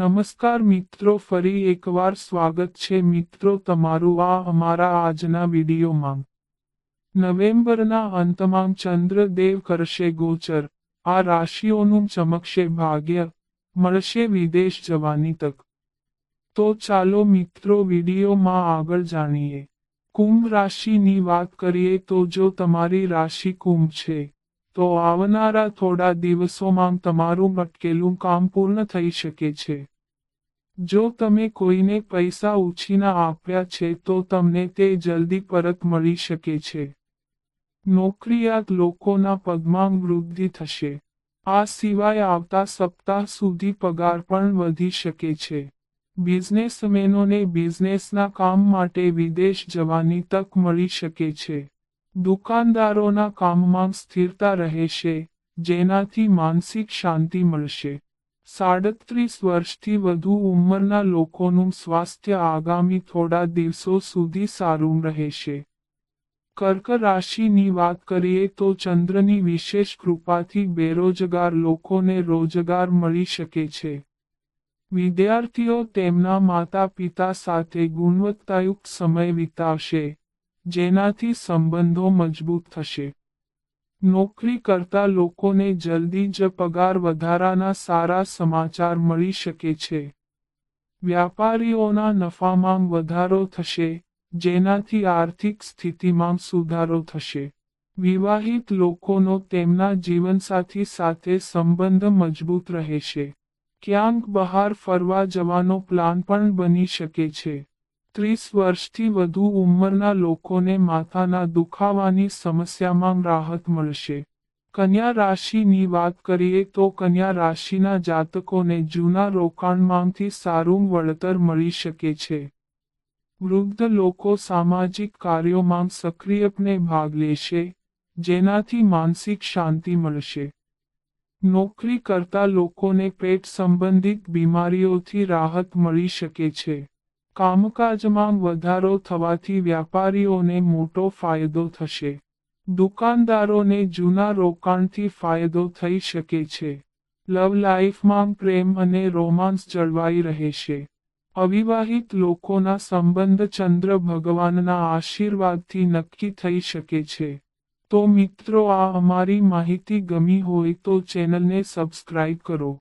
નમસ્કાર મિત્રો, ફરી એકવાર સ્વાગત છે મિત્રો તમારું આ અમારા આજના વિડીયોમાં. નવેમ્બરના અંતમાં ચંદ્રદેવ કરશે ગોચર. આ રાશિઓનું ચમકશે ભાગ્ય. મળશે વિદેશ જવાની તક. તો ચાલો મિત્રો વિડીયોમાં આગળ જાણીએ. કુંભ રાશિની વાત કરીએ તો જો તમારી રાશિ કુંભ છે, તો આવનારા થોડા દિવસોમાં તમારું અટકેલું કામ પૂર્ણ થઈ શકે છે. જો તમે કોઈને પૈસા ઉછીના આપ્યા છે તો તમને તે જલ્દી પરત મળી શકે છે. નોકરિયાત લોકોના પગમાં વૃદ્ધિ થશે. આ સિવાય આવતા સપ્તાહ સુધી પગાર પણ વધી શકે છે. બિઝનેસમેનોને બિઝનેસના કામ માટે વિદેશ જવાની તક મળી શકે છે. દુકાનદારોના કામમાં સ્થિરતા રહેશે, જેનાથી માનસિક શાંતિ મળશે. સાડત્રીસ વર્ષથી વધુ ઉંમરના લોકોનું સ્વાસ્થ્ય આગામી થોડા દિવસો સુધી સારું રહેશે. કર્ક રાશિની વાત કરીએ તો ચંદ્રની વિશેષ કૃપાથી બેરોજગાર લોકોને રોજગાર મળી શકે છે. વિદ્યાર્થીઓ તેમના માતા પિતા સાથે ગુણવત્તાયુક્ત સમય વિતાવશે, જેનાથી સંબંધો મજબૂત થશે. નોકરી કરતા લોકોને જલ્દી જ પગાર વધારાના સારા સમાચાર મળી શકે છે. વ્યાપારીઓના નફામાં વધારો થશે, જેનાથી આર્થિક સ્થિતિમાં સુધારો થશે. વિવાહિત લોકોનો તેમના જીવનસાથી સાથે સંબંધ મજબૂત રહેશે. ક્યાંક બહાર ફરવા જવાનો પ્લાન પણ બની શકે છે. ત્રીસ વર્ષથી વધુ ઉંમરના લોકોને માથાના દુખાવાની સમસ્યામાં રાહત મળશે. કન્યા રાશિની વાત કરીએ તો કન્યા રાશિના જાતકોને જૂના રોકાણમાંથી સારું વળતર મળી શકે છે. વૃદ્ધ લોકો સામાજિક કાર્યોમાં સક્રિયપણે ભાગ લેશે, જેનાથી માનસિક શાંતિ મળશે. નોકરી કરતા લોકોને પેટ સંબંધિત બીમારીઓથી રાહત મળી શકે છે. કામકાજમાં વધારો થવાથી વ્યાપારીઓને મોટો ફાયદો થશે. દુકાનદારોને જૂના રોકાણથી ફાયદો થઈ શકે છે. લવ લાઈફમાં પ્રેમ અને રોમાન્સ જળવાઈ રહેશે. અવિવાહિત લોકોના સંબંધ ચંદ્ર ભગવાનના આશીર્વાદથી નક્કી થઈ શકે છે. તો મિત્રો, આ અમારી માહિતી ગમી હોય તો ચેનલને સબસ્ક્રાઇબ કરો.